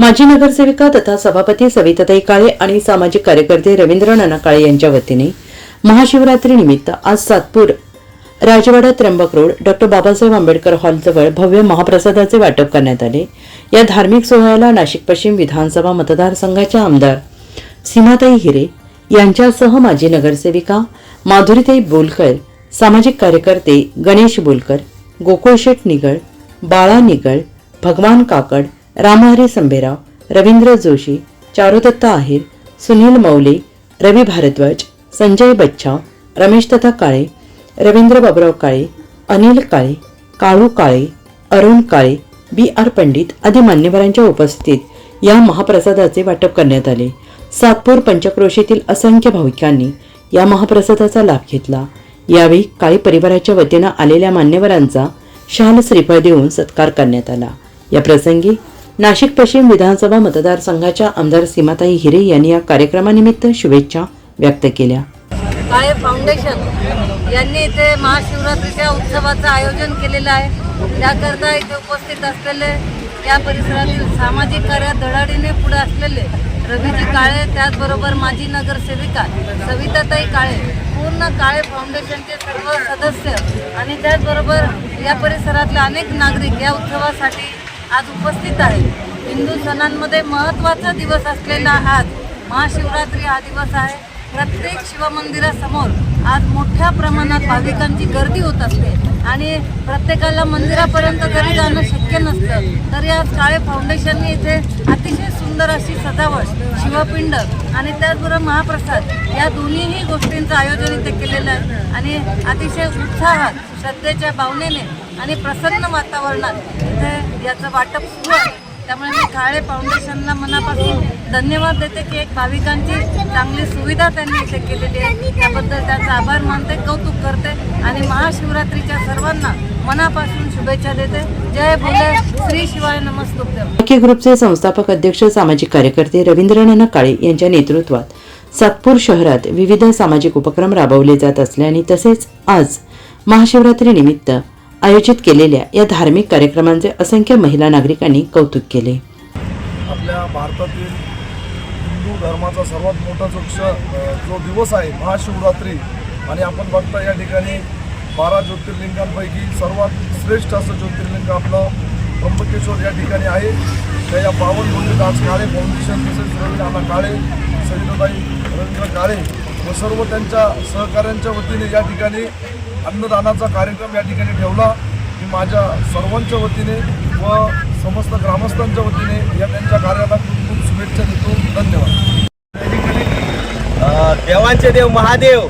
माजी नगरसेविका तथा सभापती सविताताई काळे आणि सामाजिक कार्यकर्ते रवींद्र नाना काळे यांच्या वतीने महाशिवरात्री निमित्त आज सातपूर राजवाडा त्र्यंबक रोड डॉक्टर बाबासाहेब आंबेडकर हॉलजवळ भव्य महाप्रसादाचे वाटप करण्यात आले. या धार्मिक सोहळ्याला नाशिक पश्चिम विधानसभा मतदारसंघाच्या आमदार सीमाताई हिरे यांच्यासह माजी नगरसेविका माधुरीताई बोलकर सामाजिक कार्यकर्ते गणेश बोलकर गोकुळशेठ निगळ बाळा निगळ भगवान काकड रामहरी संभेराव रवींद्र जोशी चारुदत्त आहेर सुनील मौले रवी भारद्वाज संजय बच्छाव रमेश तथा काळे रवींद्र बाबराव काळे अनिल काळे काळू काळे अरुण काळे बी आर पंडित आदी मान्यवरांच्या उपस्थितीत या महाप्रसादाचे वाटप करण्यात आले. सातपूर पंचक्रोशीतील असंख्य भाविकांनी या महाप्रसादाचा लाभ घेतला. यावेळी काळी परिवाराच्या वतीनं आलेल्या मान्यवरांचा शाल श्रीफळ देऊन सत्कार करण्यात आला. या प्रसंगी नाशिक पश्चिम विधानसभा मतदारसंघाच्या आमदार सीमाताई हिरे यांनी या कार्यक्रमानिमित्त शुभेच्छा व्यक्त केल्या. काळे फाउंडेशन यांनी इथे महाशिवरात्रीच्या उत्सवाचं आयोजन केलेलं आहे. त्याकरता इथे उपस्थित असलेले या परिसरातील सामाजिक कार्यात धडाडीने पुढे असलेले रवीजी काळे त्याचबरोबर माजी नगरसेविका सविताताई काळे पूर्ण काळे फाउंडेशनचे सर्व सदस्य आणि त्याचबरोबर या परिसरातले अनेक नागरिक या उत्सवासाठी आज उपस्थित आहेत. हिंदू सणांमध्ये महत्त्वाचा दिवस असलेला आज महाशिवरात्री हा दिवस आहे. प्रत्येक शिवमंदिरासमोर आज मोठ्या प्रमाणात भाविकांची गर्दी होत असते. आणि प्रत्येकाला मंदिरापर्यंत जरी जाणं शक्य नसतं. तरी आज काळे फाउंडेशनने इथे अतिशय सुंदर अशी सजावट शिवपिंड आणि त्याचबरोबर महाप्रसाद या दोन्हीही गोष्टींचं आयोजन इथे केलेलं आहे. आणि अतिशय उत्साहात श्रद्धेच्या भावनेने आणि प्रसन्न वातावरणात इथे याचं वाटप सुरू आहे. त्यामुळे मी काळे फाउंडेशनला मनापासून धन्यवाद देते की एक भाविकांची चांगली सुविधा त्यांनी इथे केलेली आहे. त्याबद्दल त्यांचा आभार मानते कौतुक करते आणि महाशिवरात्रीच्या सर्वांना मनापासून शुभेच्छा देते. जय भोले. श्री शिवाय नमस्तुभ्यम आके ग्रुपचे संस्थापक अध्यक्ष सामाजिक कार्यकर्ते रवींद्र नाना काळे यांच्या नेतृत्वात सातपूर शहरात विविध सामाजिक उपक्रम राबवले जात असल्याने तसेच आज महाशिवरात्री निमित्त आयोजित केलेल्या या धार्मिक कार्यक्रमांचे असंख्य महिला नागरिकांनी कौतुक केले. आपल्या भारतातील हिंदू धर्माचा सर्वात मोठा जो दिवस आहे महाशिवरात्री आणि आपण बघता या ठिकाणी बारा ज्योतिर्लिंगांपैकी सर्वात श्रेष्ठ असं ज्योतिर्लिंग आपलं त्र्यंबकेश्वर या ठिकाणी आहे. त्या या पावन भूमीत काळे फाउंडेशन तसेच रवी काळे सविताबाई रवींद्र काळे व सर्व त्यांच्या सहकाऱ्यांच्या वतीने या ठिकाणी अन्नदानाचा कार्यक्रम या ठिकाणी ठेवला. मी माझ्या सर्वांच्या वतीने व समस्त ग्रामस्थांच्या वतीने या त्यांच्या कार्याला खूप खूप शुभेच्छा देतो. धन्यवाद. देवांचे देव महादेव.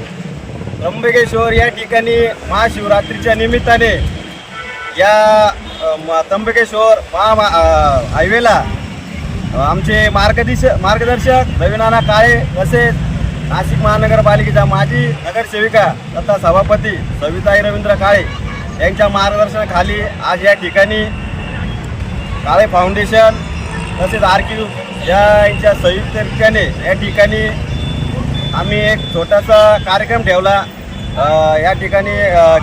त्र्यंबकेश्वर या ठिकाणी महाशिवरात्रीच्या निमित्ताने या त्र्यंबकेश्वर महा हायवेला आमचे मार्गदिश मार्गदर्शक रवीनाना काळे तसेच नाशिक महानगरपालिकेच्या माजी नगरसेविका तथा सभापती सविताई रवींद्र काळे यांच्या मार्गदर्शनाखाली आज या ठिकाणी काळे फाउंडेशन तसेच आरकी या यांच्या संयुक्तरित्याने या ठिकाणी आम्ही एक छोटासा कार्यक्रम ठेवला. या ठिकाणी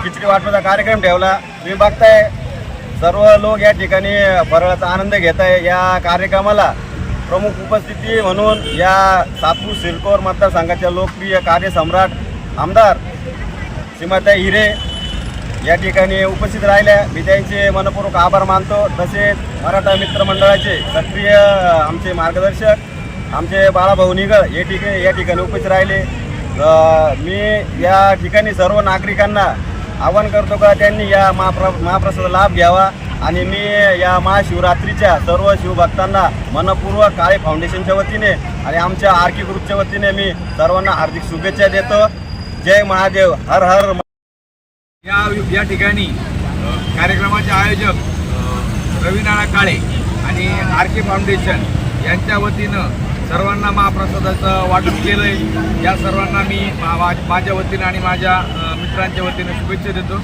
खिचडी वाटपाचा कार्यक्रम ठेवला. तुम्ही बघताय सर्व लोक या ठिकाणी फराळाचा आनंद घेत आहे या कार्यक्रमाला प्रमुख उपस्थिती म्हणून या सातपूर सिरकोर मतदारसंघाच्या लोकप्रिय कार्यसम्राट आमदार सीमाताई हिरे या ठिकाणी उपस्थित राहिल्या. मी त्यांचे मनपूर्वक आभार मानतो. तसेच मराठा मित्रमंडळाचे सक्रिय आमचे मार्गदर्शक आमचे बाळाभाऊ निगळ हे ठिकाणी या ठिकाणी उपस्थित राहिले. मी या ठिकाणी सर्व नागरिकांना आवाहन करतो का त्यांनी या महाप्र महाप्रसादाचा लाभ घ्यावा आणि मी या महाशिवरात्रीच्या सर्व शिवभक्तांना मनपूर्वक काळे फाउंडेशनच्या वतीने आणि आमच्या आरकी ग्रुपच्या वतीने मी सर्वांना हार्दिक शुभेच्छा देतो. जय महादेव हर हर या या ठिकाणी कार्यक्रमाचे आयोजक अ, काळे आणि आर फाउंडेशन यांच्या वतीनं सर्वांना महाप्रसादाचं वाटप केलं आहे. या सर्वांना मी मा- मा- माझ्या वतीनं आणि माझ्या मित्रांच्या वतीनं शुभेच्छा देतो.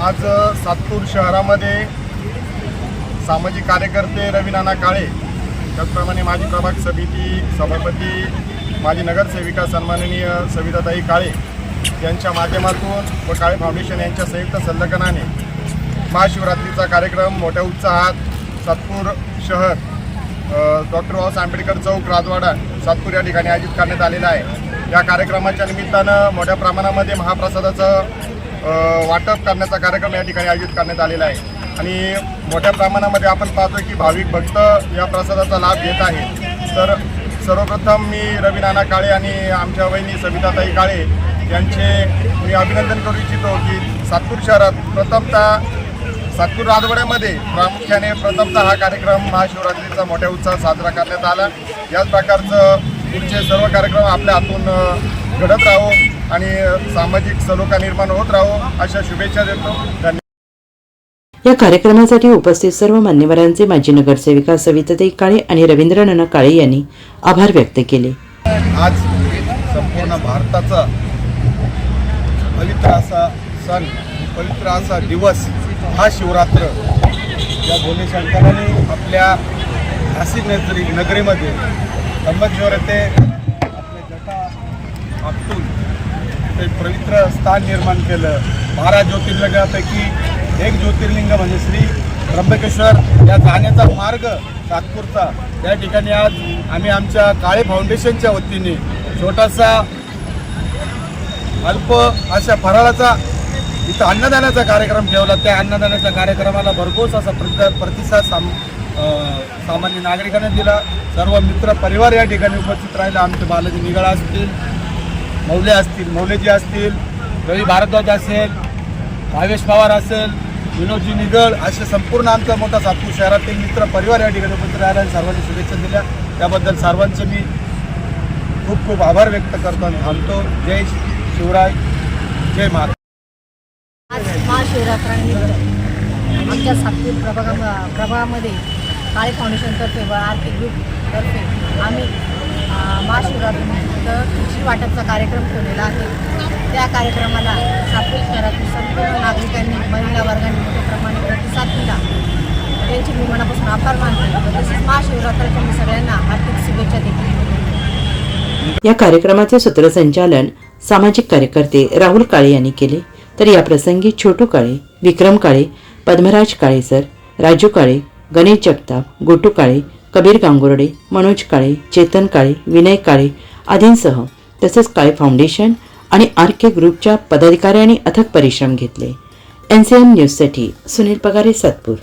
आज सातपूर शहरामध्ये सामाजिक कार्यकर्ते रवीनाना काळे त्याचप्रमाणे माजी प्रभाग समिती सभापती माजी नगरसेविका सन्माननीय सविताताई काळे यांच्या माध्यमातून व काळे फाउंडेशन यांच्या संयुक्त संलग्नाने महाशिवरात्रीचा कार्यक्रम मोठ्या उत्साहात सातपूर शहर डॉक्टर बाबासाहेब आंबेडकर चौक राजवाडा सातपूर या ठिकाणी आयोजित करण्यात आलेला आहे. या कार्यक्रमाच्या निमित्तानं मोठ्या प्रमाणामध्ये महाप्रसादाचं वाटप करण्याचा कार्यक्रम या ठिकाणी आयोजित करण्यात आलेला आहे. आणि मोठ्या प्रमाणामध्ये आपण पाहतोय की भाविक भक्त या प्रसादाचा लाभ घेत आहेत. तर सर्वप्रथम मी रवीनाना काळे आणि आमच्या वहिनी सविताताई काळे यांचे मी अभिनंदन करू इच्छितो की सातपूर शहरात प्रथमतः सातपूर राजवाड्यामध्ये प्रामुख्याने प्रथमतः हा कार्यक्रम महाशिवरात्रीचा मोठ्या उत्साहात साजरा करण्यात आला. याच प्रकारचं पुढचे सर्व कार्यक्रम आपल्या हातून घडत राहो आणि सामाजिक सलोखा निर्माण होत राहो अशा शुभेच्छा देतो. धन्यवाद. या कार्यक्रमासाठी उपस्थित सर्व मान्यवरांचे माजी नगरसेविका सविताताई काळे आणि रवींद्र नाना काळे यांनी आभार व्यक्त केले. आज संपूर्ण भारताचा पवित्र असा सण पवित्र असा दिवस हा शिवरात्र या भोले शंकराने आपल्या नाशिक नगरी नगरीमध्ये संबंधीवर येथे आपल्या जटा आपटून ते पवित्र स्थान निर्माण केलं. बारा ज्योतिर्लिंगापैकी एक ज्योतिर्लिंग म्हणजे श्री त्र्यंबकेश्वर. या जाण्याचा मार्ग तात्पुरता त्या ठिकाणी आज आम्ही आमच्या काळे फाउंडेशनच्या वतीने छोटासा अल्प अशा फराळाचा इथं अन्नदानाचा कार्यक्रम ठेवला. त्या अन्नदानाच्या कार्यक्रमाला भरघोस असा प्रति प्रतिसाद साम सामान्य नागरिकांनी दिला. सर्व मित्र परिवार या ठिकाणी उपस्थित राहिला. आमचे बालाजी निगळा असतील मौले असतील मौलेजी असतील रवी भारद्वाज असेल भावेश पवार असेल विनोदजी निगळ असे संपूर्ण आमचा मोठा सातपूर शहरातील मित्र परिवार या ठिकाणी उपस्थित राहिला आणि सर्वांनी शुभेच्छा दिल्या. त्याबद्दल सर्वांचे मी खूप खूप आभार व्यक्त करतो आणि थांबतो. जय शिवराय. जय महाराज. आज महाशिवरात्रानिमित्त आमच्या सातपूर प्रभागा प्रभागामध्ये काळे फाउंडेशनतर्फे व आर्थिक ग्रुपतर्फे आम्ही महाशिवरात्रीनिमित्त कृषी वाटपचा कार्यक्रम ठेवलेला आहे. त्या कार्यक्रमाला सातपूर शहरातील संपूर्ण नागरिकांनी महिला वर्गाने मोठ्या प्रमाणे प्रतिसाद दिला. त्यांचे मी मनापासून आभार मानतो. तसेच महाशिवरात्राच्या मी सगळ्यांना हार्दिक शुभेच्छा देते. या कार्यक्रमाचे सूत्रसंचालन सामाजिक कार्यकर्ते राहुल काळे यांनी केले. तर या प्रसंगी छोटू काळे विक्रम काळे पद्मराज काळे सर राजू काळे गणेश जगताप गोटू काळे कबीर गांगुर्डे मनोज काळे चेतन काळे विनय काळे आदींसह तसेच काळे फाउंडेशन आणि आर के ग्रुपच्या पदाधिकाऱ्यांनी अथक परिश्रम घेतले. एन सी एम न्यूजसाठी सुनील पगारे सातपूर.